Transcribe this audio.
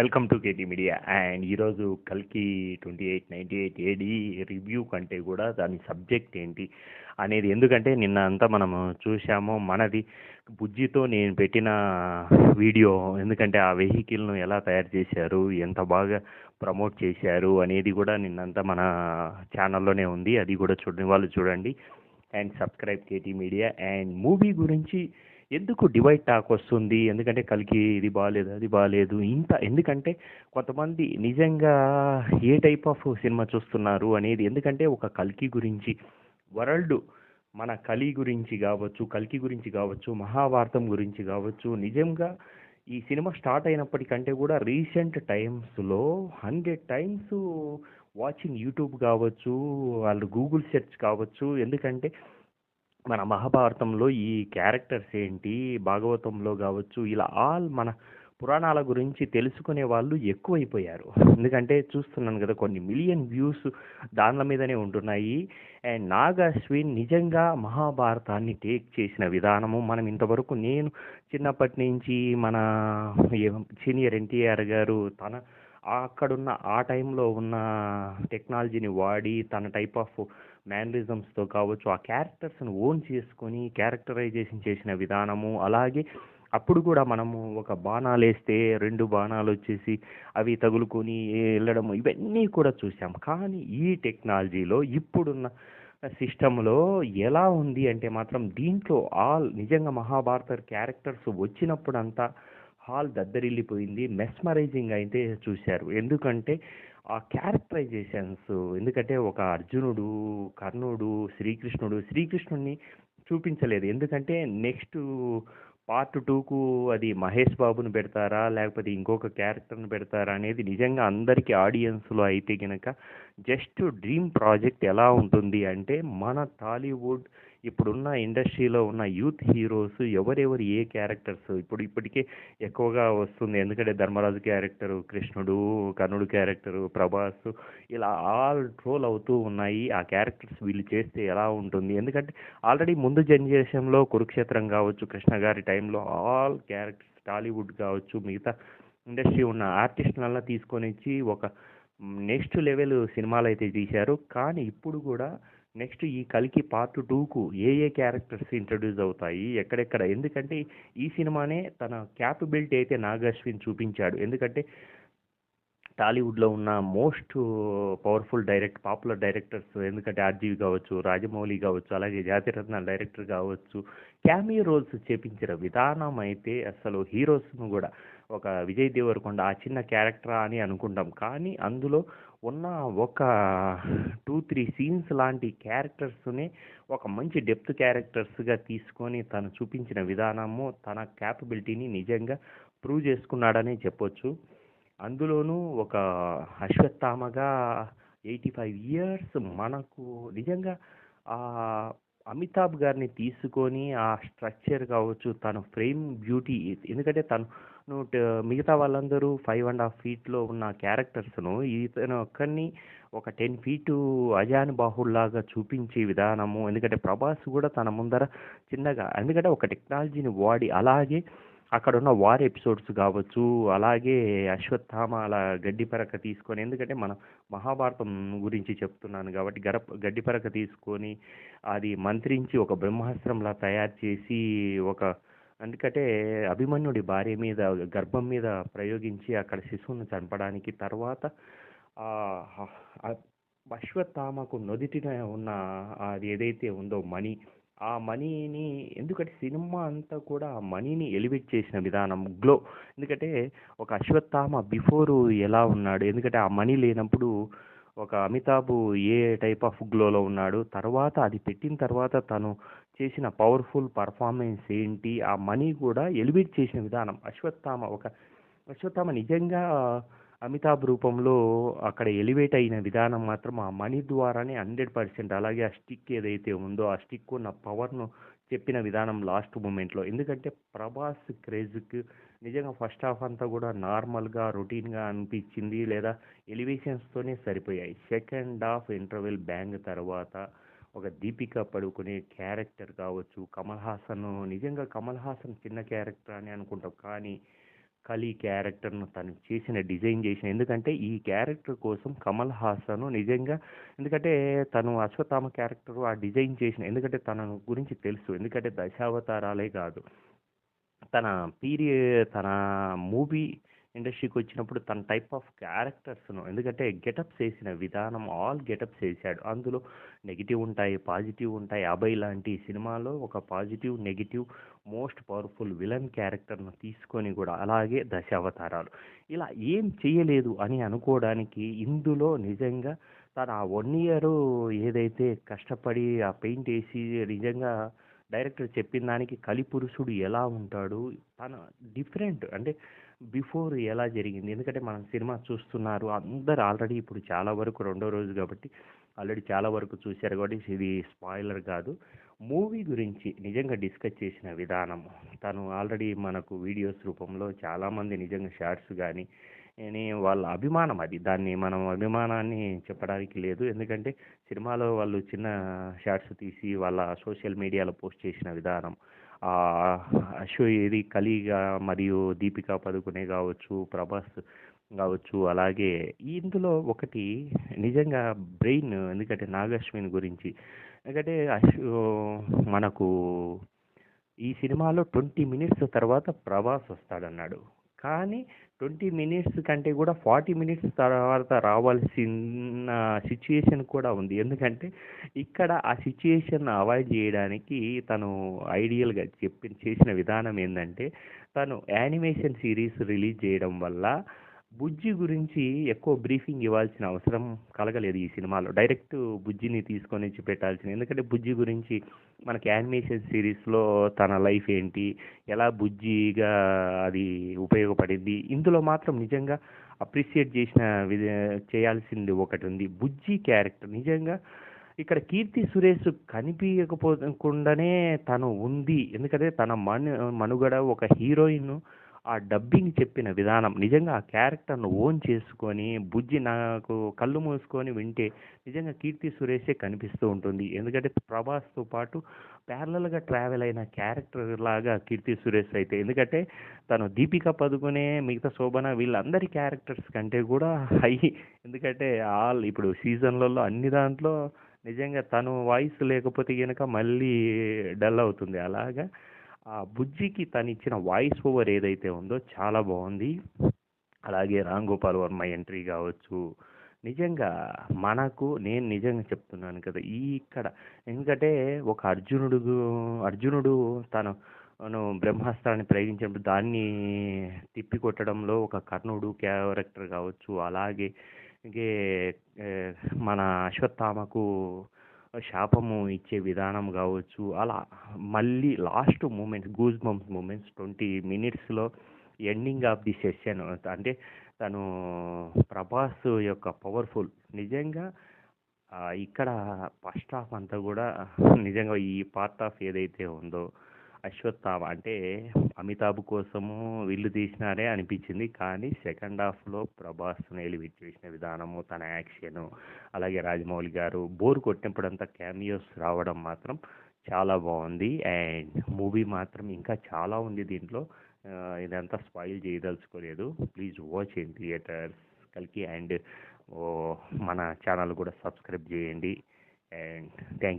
Welcome to KT media. And ఈరోజు కల్కి twenty eight ninety eight AD review కంటే కూడా దాని సబ్జెక్ట్ ఏంటి అనేది ఎందుకంటే నిన్న అంతా మనము చూసాము మనది బుజ్జితో నేను పెట్టిన వీడియో ఎందుకంటే ఆ వెహికల్ను ఎలా తయారు చేశారు ఎంత బాగా ప్రమోట్ చేశారు అనేది కూడా నిన్నంతా మన ఛానల్లోనే ఉంది. అది కూడా చూడని వాళ్ళు చూడండి. And subscribe KT media. And movie గురించి ఎందుకు డివైడ్ టాక్ వస్తుంది? ఎందుకంటే కలికి ఇది బాగాలేదు అది బాగాలేదు ఇంత ఎందుకంటే కొంతమంది నిజంగా ఏ టైప్ ఆఫ్ సినిమా చూస్తున్నారు అనేది ఎందుకంటే ఒక కల్కి గురించి వరల్డ్ మన కలి గురించి కావచ్చు కల్కి గురించి కావచ్చు మహాభారతం గురించి కావచ్చు నిజంగా ఈ సినిమా స్టార్ట్ అయినప్పటికంటే కూడా రీసెంట్ టైమ్స్లో హండ్రెడ్ టైమ్స్ వాచింగ్ యూట్యూబ్ కావచ్చు వాళ్ళు గూగుల్ సెర్చ్ కావచ్చు ఎందుకంటే మన మహాభారతంలో ఈ క్యారెక్టర్స్ ఏంటి? భాగవతంలో కావచ్చు ఇలా ఆల్ మన పురాణాల గురించి తెలుసుకునే వాళ్ళు ఎక్కువైపోయారు. ఎందుకంటే చూస్తున్నాను కదా కొన్ని మిలియన్ వ్యూస్ దానిల మీదనే ఉంటున్నాయి. అండ్ నాగాశ్విన్ నిజంగా మహాభారతాన్ని టేక్ చేసిన విధానము. మనం ఇంతవరకు నేను చిన్నప్పటి నుంచి మన సీనియర్ ఎన్టీఆర్ గారు తన అక్కడున్న ఆ టైంలో ఉన్న టెక్నాలజీని వాడి తన టైప్ ఆఫ్ మ్యానరిజమ్స్తో కావచ్చు ఆ క్యారెక్టర్స్ని ఓన్ చేసుకొని క్యారెక్టరైజేషన్ చేసిన విధానము. అలాగే అప్పుడు కూడా మనము ఒక బాణాలు వేస్తే రెండు బాణాలు వచ్చేసి అవి తగులుకొని వెళ్ళడం ఇవన్నీ కూడా చూసాం కానీ ఈ టెక్నాలజీలో ఇప్పుడున్న సిస్టంలో ఎలా ఉంది అంటే మాత్రం దీంట్లో ఆల్ నిజంగా మహాభారత క్యారెక్టర్స్ వచ్చినప్పుడంతా హాల్ దద్దరిల్లిపోయింది. మెస్మరైజింగ్ అయితే చూశారు. ఎందుకంటే ఆ క్యారెక్టరైజేషన్స్. ఎందుకంటే ఒక అర్జునుడు కర్ణుడు శ్రీకృష్ణుడు శ్రీకృష్ణుడిని చూపించలేదు. ఎందుకంటే నెక్స్ట్ పార్ట్ టూకు అది మహేష్ బాబుని పెడతారా లేకపోతే ఇంకొక క్యారెక్టర్ని పెడతారా అనేది నిజంగా అందరికీ ఆడియన్స్లో అయితే కనుక జస్ట్ డ్రీమ్ ప్రాజెక్ట్ ఎలా ఉంటుంది అంటే మన టాలీవుడ్ ఇప్పుడున్న ఇండస్ట్రీలో ఉన్న యూత్ హీరోస్ ఎవరెవరు ఏ క్యారెక్టర్స్? ఇప్పుడు ఇప్పటికే ఎక్కువగా వస్తుంది. ఎందుకంటే ధర్మరాజు క్యారెక్టరు కృష్ణుడు కర్ణుడు క్యారెక్టరు ప్రభాస్ ఇలా ఆల్ ట్రోల్ అవుతూ ఉన్నాయి. ఆ క్యారెక్టర్స్ వీళ్ళు చేస్తే ఎలా ఉంటుంది? ఎందుకంటే ఆల్రెడీ ముందు జనరేషన్లో కురుక్షేత్రం కావచ్చు కృష్ణ గారి టైంలో ఆల్ క్యారెక్టర్స్ టాలీవుడ్ కావచ్చు మిగతా ఇండస్ట్రీ ఉన్న ఆర్టిస్టులల్లా తీసుకొని వచ్చి ఒక నెక్స్ట్ లెవెల్ సినిమాలు అయితే తీశారు. కానీ ఇప్పుడు కూడా నెక్స్ట్ ఈ కలికి పార్ట్ టూకు ఏ ఏ క్యారెక్టర్స్ ఇంట్రడ్యూస్ అవుతాయి ఎక్కడెక్కడ? ఎందుకంటే ఈ సినిమానే తన క్యాపబిలిటీ అయితే నాగ్ అశ్విన్ చూపించాడు. ఎందుకంటే టాలీవుడ్లో ఉన్న most powerful direct popular directors ఎందుకంటే ఆర్జీవి కావచ్చు రాజమౌళి కావచ్చు అలాగే జాతిరత్న డైరెక్టర్ కావచ్చు క్యామియో రోల్స్ చేపించిన విధానం అయితే అసలు హీరోస్ను కూడా ఒక విజయ్ దేవరకొండ ఆ చిన్న క్యారెక్టరా అని అనుకుంటాం. కానీ అందులో ఉన్న ఒక టూ త్రీ సీన్స్ లాంటి క్యారెక్టర్స్ని ఒక మంచి డెప్త్ క్యారెక్టర్స్గా తీసుకొని తను చూపించిన విధానము తన క్యాపబిలిటీని నిజంగా ప్రూవ్ చేసుకున్నాడనే చెప్పొచ్చు. అందులోనూ ఒక అశ్వత్థామగా ఎయిటీ ఫైవ్ ఇయర్స్ మనకు నిజంగా అమితాబ్ గారిని తీసుకొని ఆ స్ట్రక్చర్ కావచ్చు తన ఫ్రేమ్ బ్యూటీ ఎందుకంటే తను Uh, మిగతా వాళ్ళందరూ ఫైవ్ అండ్ హాఫ్ ఫీట్లో ఉన్న క్యారెక్టర్స్ను ఇతను ఒక్కరిని ఒక టెన్ ఫీటు అజాన్ బాహుల్లాగా చూపించే విధానము. ఎందుకంటే ప్రభాస్ కూడా తన ముందర చిన్నగా ఎందుకంటే ఒక టెక్నాలజీని వాడి అలాగే అక్కడ ఉన్న వార్ ఎపిసోడ్స్ కావచ్చు అలాగే అశ్వత్థామ అలా గడ్డిపరక తీసుకొని ఎందుకంటే మనం మహాభారతం గురించి చెప్తున్నాను కాబట్టి గడప గడ్డిపరక తీసుకొని అది మంత్రించి ఒక బ్రహ్మాస్త్రంలా తయారు చేసి ఒక ఎందుకంటే అభిమన్యుడి భార్య మీద గర్భం మీద ప్రయోగించి అక్కడ శిశువును చంపడానికి తర్వాత అశ్వత్థామకు నొదిటిన ఉన్న అది ఏదైతే ఉందో మణి ఆ మనీని ఎందుకంటే సినిమా అంతా కూడా ఆ మనీని ఎలివేట్ చేసిన విధానం గ్లో. ఎందుకంటే ఒక అశ్వత్థామ బిఫోరు ఎలా ఉన్నాడు? ఎందుకంటే ఆ మనీ లేనప్పుడు ఒక అమితాబ్ ఏ టైప్ ఆఫ్ గ్లోలో ఉన్నాడు? తర్వాత అది పెట్టిన తర్వాత తను చేసిన పవర్ఫుల్ పర్ఫార్మెన్స్ ఏంటి? ఆ మనీ కూడా ఎలివేట్ చేసిన విధానం. అశ్వత్థామ ఒక అశ్వత్థామ నిజంగా అమితాబ్ రూపంలో అక్కడ ఎలివేట్ అయిన విధానం మాత్రం ఆ మనీ ద్వారానే హండ్రెడ్ పర్సెంట్. అలాగే ఆ స్టిక్ ఏదైతే ఉందో ఆ స్టిక్ ఉన్న పవర్ను చెప్పిన విధానం లాస్ట్ మూమెంట్లో. ఎందుకంటే ప్రభాస్ క్రేజ్కి నిజంగా ఫస్ట్ హాఫ్ అంతా కూడా నార్మల్గా రొటీన్గా అనిపించింది. లేదా ఎలివేషన్స్తోనే సరిపోయాయి. సెకండ్ హాఫ్ ఇంటర్వెల్ బ్యాంగ్ తర్వాత ఒక దీపిక పడుకునే క్యారెక్టర్ కావచ్చు. కమల్ హాసన్ నిజంగా కమల్ హాసన్ చిన్న క్యారెక్టర్ అని అనుకుంటాం. కానీ కలి క్యారెక్టర్ను తను చేసిన డిజైన్ చేసిన. ఎందుకంటే ఈ క్యారెక్టర్ కోసం కమల్ హాసన్ నిజంగా ఎందుకంటే తను అశ్వత్థామ క్యారెక్టర్ ఆ డిజైన్ చేసిన ఎందుకంటే తన గురించి తెలుసు. ఎందుకంటే దశావతారాలే కాదు. తన పీరియడ్ తన మూవీ ఇండస్ట్రీకి వచ్చినప్పుడు తన టైప్ ఆఫ్ క్యారెక్టర్స్ను ఎందుకంటే గెటప్స్ వేసిన విధానం ఆల్ గెటప్స్ వేసాడు అందులో నెగిటివ్ ఉంటాయి పాజిటివ్ ఉంటాయి. అభయ్ లాంటి సినిమాలో ఒక positive negative most powerful villain క్యారెక్టర్ను తీసుకొని కూడా అలాగే దశావతారాలు. ఇలా ఏం చేయలేదు అని అనుకోవడానికి ఇందులో నిజంగా తను ఆ వన్ ఇయర్ ఏదైతే కష్టపడి ఆ పెయింట్ వేసి నిజంగా డైరెక్టర్ చెప్పిన దానికి కలిపురుషుడు ఎలా ఉంటాడు? తన డిఫరెంట్ అంటే బిఫోర్ ఎలా జరిగింది? ఎందుకంటే మనం సినిమా చూస్తున్నారు. అందరు ఆల్రెడీ ఇప్పుడు చాలా వరకు రెండో రోజు కాబట్టి ఆల్రెడీ చాలా వరకు చూశారు కాబట్టి ఇది స్పాయిలర్ కాదు. మూవీ గురించి నిజంగా డిస్కస్ చేసిన విధానం తను ఆల్రెడీ మనకు వీడియోస్ రూపంలో చాలామంది నిజంగా షార్ట్స్ కానీ అని వాళ్ళ అభిమానం అది. దాన్ని మనం అభిమానాన్ని చెప్పడానికి లేదు. ఎందుకంటే సినిమాలో వాళ్ళు చిన్న షార్ట్స్ తీసి వాళ్ళ సోషల్ మీడియాలో పోస్ట్ చేసిన విధానం షో ఇది కలిగా మరియు దీపికా పదుకునే కావచ్చు ప్రభాస్ కావచ్చు అలాగే ఇందులో ఒకటి నిజంగా బ్రెయిన్ ఎందుకంటే నాగశ్విన్ గురించి. ఎందుకంటే అశో మనకు ఈ సినిమాలో ట్వంటీ మినిట్స్ తర్వాత ప్రభాస్ వస్తాడన్నాడు. కానీ ట్వంటీ మినిట్స్ కంటే కూడా ఫార్టీ మినిట్స్ తర్వాత రావాల్సిన సిచ్యుయేషన్ కూడా ఉంది. ఎందుకంటే ఇక్కడ ఆ సిచ్యుయేషన్ అవాయిడ్ చేయడానికి తను ఐడియల్గా చెప్పి చేసిన విధానం ఏంటంటే తను యానిమేషన్ సిరీస్ రిలీజ్ చేయడం వల్ల బుజ్జి గురించి ఎక్కువ బ్రీఫింగ్ ఇవ్వాల్సిన అవసరం కలగలేదు ఈ సినిమాలో. డైరెక్ట్ బుజ్జిని తీసుకొని వచ్చి పెట్టాల్సింది. ఎందుకంటే బుజ్జి గురించి మనకి యానిమేషన్ సిరీస్లో తన లైఫ్ ఏంటి ఎలా బుజ్జిగా అది ఉపయోగపడింది ఇందులో మాత్రం నిజంగా అప్రిషియేట్ చేసిన విధ చేయాల్సింది ఒకటి ఉంది. బుజ్జి క్యారెక్టర్ నిజంగా ఇక్కడ కీర్తి సురేష్ కనిపించకపోకుండానే తను ఉంది. ఎందుకంటే తన మను మనుగడ ఒక హీరోయిన్ ఆ డబ్బింగ్ చెప్పిన విధానం నిజంగా ఆ క్యారెక్టర్ను ఓన్ చేసుకొని బుజ్జి నాకు కళ్ళు మూసుకొని వింటే నిజంగా కీర్తి సురేషే కనిపిస్తూ ఉంటుంది. ఎందుకంటే ప్రభాస్తో పాటు ప్యారలల్గా ట్రావెల్ అయిన క్యారెక్టర్ లాగా కీర్తి సురేష్ అయితే. ఎందుకంటే తను దీపిక పదుకునే మిగతా శోభన వీళ్ళందరి క్యారెక్టర్స్ కంటే కూడా హై. ఎందుకంటే ఆల్ ఇప్పుడు సీజన్లలో అన్ని దాంట్లో నిజంగా తను వాయిస్ లేకపోతే కనుక మళ్ళీ డల్ అవుతుంది. అలాగా ఆ బుజ్జికి తను ఇచ్చిన వాయిస్ ఓవర్ ఏదైతే ఉందో చాలా బాగుంది. అలాగే రామ్ గోపాల్ వర్మ ఎంట్రీ కావచ్చు. నిజంగా మనకు నేను నిజంగా చెప్తున్నాను కదా ఈ ఇక్కడ ఎందుకంటే ఒక అర్జునుడు అర్జునుడు తను బ్రహ్మాస్త్రాన్ని ప్రయోగించినప్పుడు దాన్ని తిప్పికొట్టడంలో ఒక కర్ణుడు క్యారెక్టర్ కావచ్చు. అలాగే మన అశ్వత్థామకు శాపము ఇచ్చే విధానం కావచ్చు అలా మళ్ళీ last moments goose bumps moments twenty మినిట్స్లో ఎండింగ్ ఆఫ్ ది సెషన్ అంటే తను ప్రభాస్ యొక్క పవర్ఫుల్ నిజంగా ఇక్కడ ఫస్ట్ హాఫ్ అంతా కూడా నిజంగా ఈ పార్ట్ ఆఫ్ ఏదైతే ఉందో అశ్వత్థామ. అంటే అమితాబ్ కోసము వీళ్ళు తీసినారే అనిపించింది. కానీ సెకండ్ హాఫ్లో ప్రభాస్ని ఎలివేట్ చేసిన విధానము తన యాక్షన్ అలాగే రాజమౌళి గారు బోర్ కొట్టినప్పుడంతా క్యామియోస్ రావడం మాత్రం చాలా బాగుంది. అండ్ మూవీ మాత్రం ఇంకా చాలా ఉంది దీంట్లో. ఇదంతా స్పాయిల్ చేయదలుచుకోలేదు. ప్లీజ్ వాచ్ ఇన్ థియేటర్స్ కలికి. అండ్ మన ఛానల్ కూడా సబ్స్క్రైబ్ చేయండి. And thank